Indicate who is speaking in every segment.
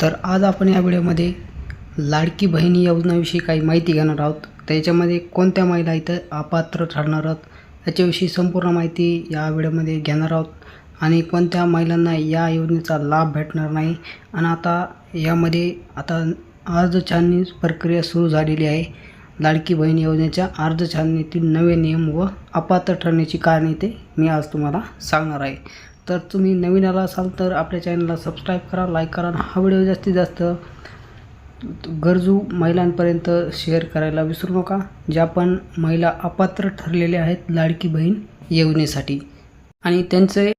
Speaker 1: तर आज आपण या व्हिडिओमध्ये लाडकी बहिणी योजनाविषयी काही माहिती घेणार आहोत. त्याच्यामध्ये कोणत्या महिला इथं अपात्र ठरणार आहोत याच्याविषयी संपूर्ण माहिती या व्हिडिओमध्ये घेणार आहोत. आणि कोणत्या महिलांना या योजनेचा लाभ भेटणार नाही. आणि आता यामध्ये आता अर्ज छाननी प्रक्रिया सुरू झालेली आहे. लाडकी बहीण योजनेच्या अर्ज छाननीतील नवे नियम व अपात्र ठरण्याची कारणे ते मी आज तुम्हाला सांगणार आहे. तर तुम्ही नवीन आला असाल तर आपल्या चॅनलला सबस्क्राईब करा लाईक करा आणि हा व्हिडिओ जास्तीत जास्त गरजू महिलांपर्यंत शेअर करायला विसरू नका ज्या पण महिला अपात्र ठरलेल्या आहेत लाडकी बहीण योजनेसाठी. आणि त्यांचे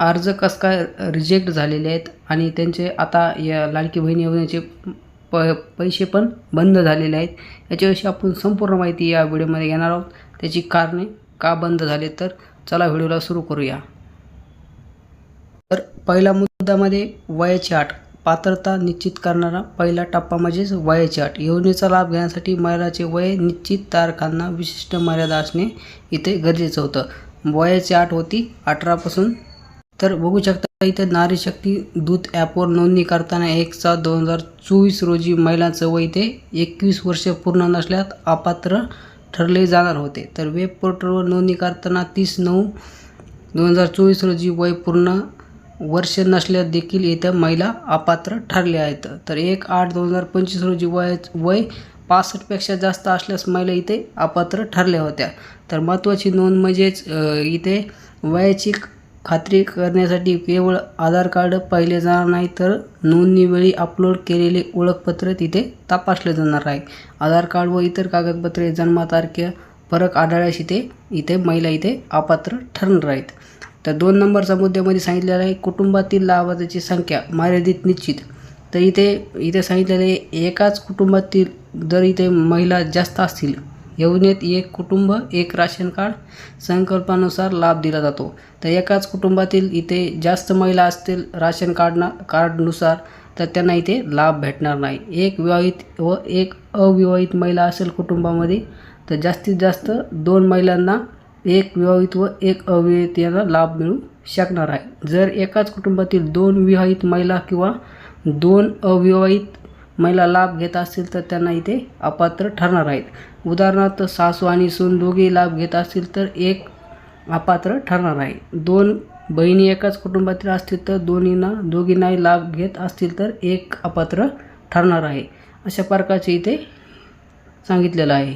Speaker 1: अर्ज कसं काय रिजेक्ट झालेले आहेत आणि त्यांचे आता या लाडकी बहीण योजनेचे प पैसे पण बंद झालेले आहेत याच्याविषयी आपण संपूर्ण माहिती या व्हिडिओमध्ये घेणार आहोत. त्याची कारणे का बंद झाले तर चला व्हिडिओला सुरू करूया. तर पहिला मुद्द्यामध्ये वयाची अट. पात्रता निश्चित करणारा पहिला टप्पा म्हणजेच वयाची अट. योजनेचा लाभ घेण्यासाठी महिलाचे वय निश्चित तारखांना विशिष्ट मर्यादा असणे इथे गरजेचं होतं. वयाची अट होती अठरापासून तर बघू शकता इथे नारी शक्ती दूत ॲपवर नोंदणी करताना एक सात दोन हजार चोवीस रोजी महिलांचं वय ते एकवीस वर्ष पूर्ण नसल्यास अपात्र ठरले जाणार होते. तर वेब पोर्टलवर नोंदणी करताना तीस नऊ दोन हजार चोवीस रोजी वय पूर्ण वर्ष नसल्यास देखील येत्या महिला अपात्र ठरल्या आहेत. तर एक आठ दोन हजार पंचवीस रोजी वय वय पासष्टपेक्षा जास्त असल्यास महिला इथे अपात्र ठरल्या होत्या. तर महत्त्वाची नोंद म्हणजेच इथे वयाची खात्री करण्यासाठी केवळ आधार कार्ड पाहिले जाणार नाही तर नोंदणीवेळी अपलोड केलेले ओळखपत्र तिथे तपासले जाणार आहे. आधार कार्ड व इतर कागदपत्रे जन्मतारखे फरक आढळल्यास इथे इथे महिला इथे अपात्र ठरणार आहेत. तर दोन नंबरचा मुद्द्यामध्ये सांगितलेलं आहे कुटुंबातील लाभार्थ्याची संख्या मर्यादित निश्चित. तर इथे इथे सांगितलेलं आहे एकाच कुटुंबातील जर इथे महिला जास्त असतील योजनेत एक कुटुंब एक राशन कार्ड संकल्पानुसार लाभ दिला जातो. तर एकाच कुटुंबातील इथे जास्त महिला असतील राशन कार्डना कार्डनुसार तर त्यांना इथे लाभ भेटणार नाही. एक विवाहित व एक अविवाहित महिला असेल कुटुंबामध्ये तर जास्तीत जास्त दोन महिलांना एक विवाहित व एक अविवाहित यांना लाभ मिळू शकणार आहे. जर एकाच कुटुंबातील दोन विवाहित महिला किंवा दोन अविवाहित महिला लाभ घेत असतील तर त्यांना इथे अपात्र ठरणार आहेत. उदाहरणार्थ सासू आणि सून दोघे लाभ घेत असतील तर एक अपात्र ठरणार आहे. दोन बहिणी एकाच कुटुंबातील असतील तर दोन्हींना दोघींनाही लाभ घेत असतील तर एक अपात्र ठरणार आहे. अशा प्रकारचे इथे सांगितलेलं आहे.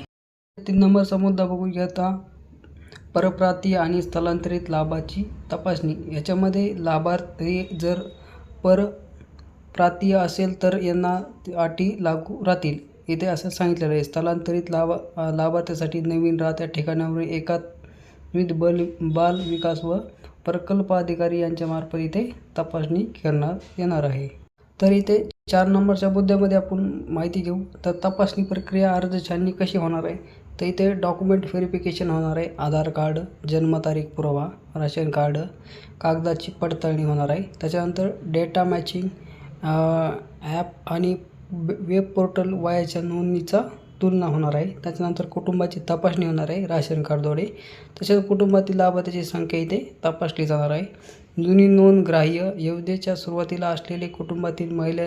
Speaker 1: तीन नंबरचा मुद्दा बघू घेता परप्रांतीय आणि स्थलांतरित लाभाची तपासणी. याच्यामध्ये लाभार्थी जर परप्रांतीय असेल तर यांना अटी लागू राहतील. इथे असं सांगितलेलं आहे. स्थलांतरित लाभा लाभार्थ्यासाठी नवीन राहत्या ठिकाणावर एकात्मिक बल बाल विकास व प्रकल्प अधिकारी यांच्यामार्फत इथे तपासणी करण्यात येणार आहे. तर इथे चार नंबरच्या मुद्द्यामध्ये आपण माहिती घेऊ. तर तपासणी प्रक्रिया अर्ज छाननी कशी होणार आहे? तर इथे डॉक्युमेंट व्हेरिफिकेशन होणार आहे. आधार कार्ड जन्मतारीख पुरावा राशन कार्ड कागदाची पडताळणी होणार आहे. त्याच्यानंतर डेटा मॅचिंग ॲप आणि वेब पोर्टल वयाच्या नोंदणीचा तुलना होणार आहे. त्याच्यानंतर कुटुंबाची तपासणी होणार आहे. राशन कार्डद्वारे तसेच कुटुंबातील लाभार्थ्याची संख्या इथे तपासली जाणार आहे. जुनी नोंद ग्राह्य योजनेच्या सुरुवातीला असलेले कुटुंबातील महिला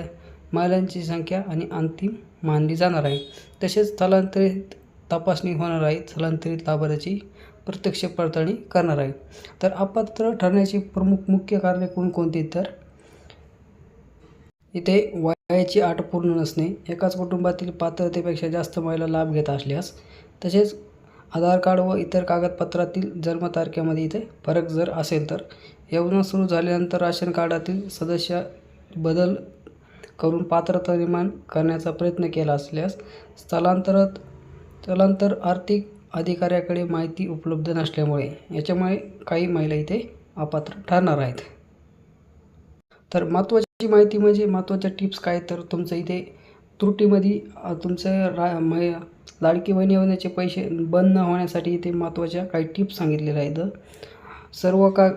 Speaker 1: महिलांची संख्या आणि अंतिम मानली जाणार आहे. तसेच स्थलांतरित तपासणी होणार आहे. स्थलांतरित लाभार्थ्याची प्रत्यक्ष पडताळणी करणार आहे. तर अपात्र ठरण्याची प्रमुख मुख्य कारणे कोणकोणती? तर इथे वयाची आठ पूर्ण नसणे. एकाच कुटुंबातील पात्रतेपेक्षा जास्त महिला लाभ घेत असल्यास तसेच आधार कार्ड व इतर कागदपत्रातील जन्मतारखेमध्ये इथे फरक जर असेल तर योजना सुरू झाल्यानंतर राशन कार्डातील सदस्य बदल करून पात्रता निर्माण करण्याचा प्रयत्न केला असल्यास स्थलांतरात स्थलांतर आर्थिक अधिकाऱ्याकडे माहिती उपलब्ध नसल्यामुळे याच्यामुळे काही महिला इथे अपात्र ठरणार आहेत. तर महत्त्वाची माहिती म्हणजे महत्त्वाच्या टिप्स काय? तर तुमचं इथे त्रुटीमध्ये तुमचं रा मै लाडकी बहिणी योजनेचे पैसे बंद न होण्यासाठी इथे महत्त्वाच्या काही टिप्स सांगितलेल्या आहेत. सर्व का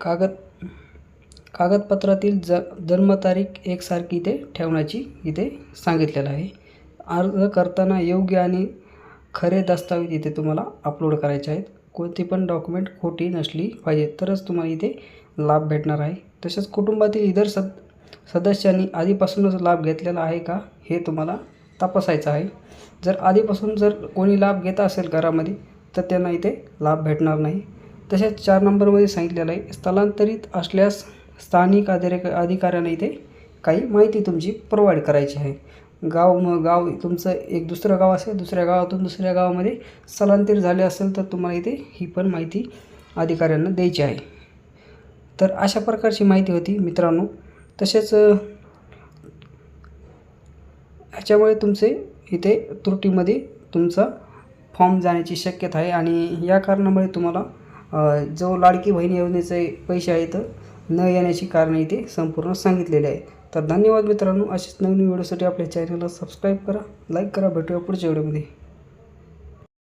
Speaker 1: कागद कागदपत्रातील ज जन्मतारीख एकसारखी इथे ठेवण्याची इथे सांगितलेलं आहे. अर्ज करताना योग्य आणि खरे दस्तावेज इथे तुम्हाला अपलोड करायचे आहेत. कोणती पण डॉक्युमेंट खोटी नसली पाहिजे तरच तुम्हाला इथे लाभ भेटणार आहे. तसेच कुटुंबातील इतर सद सदस्यांनी आधीपासूनच लाभ घेतलेला आहे का हे तुम्हाला तपासायचं आहे. जर आधीपासून जर कोणी लाभ घेत असेल घरामध्ये तर त्यांना इथे लाभ भेटणार नाही. तसेच चार नंबरमध्ये सांगितलेलं आहे स्थलांतरित असल्यास स्थानिक अधिक अधिकाऱ्यांना इथे काही माहिती तुमची प्रोव्हाइड करायची आहे. गाव मग गाव तुमचं एक दुसरं गाव असेल दुसऱ्या गावातून दुसऱ्या गावामध्ये स्थलांतर झाले असेल तर तुम्हाला इथे ही पण माहिती अधिकाऱ्यांना द्यायची आहे. तर अशा प्रकारची माहिती होती मित्रांनो. तसेच ह्याच्यामुळे तुमचे इथे त्रुटीमध्ये तुमचा फॉर्म जाण्याची शक्यता आहे आणि या कारणामुळे तुम्हाला जो लाडकी बहीण योजनेचे पैसे आहेत न येण्याची कारणं इथे संपूर्ण सांगितलेले आहे तर धन्यवाद मित्रांनो. असेच नवीन व्हिडिओसाठी आपल्या चॅनलला सबस्क्राईब करा लाईक करा भेटूया पुढच्या व्हिडिओमध्ये.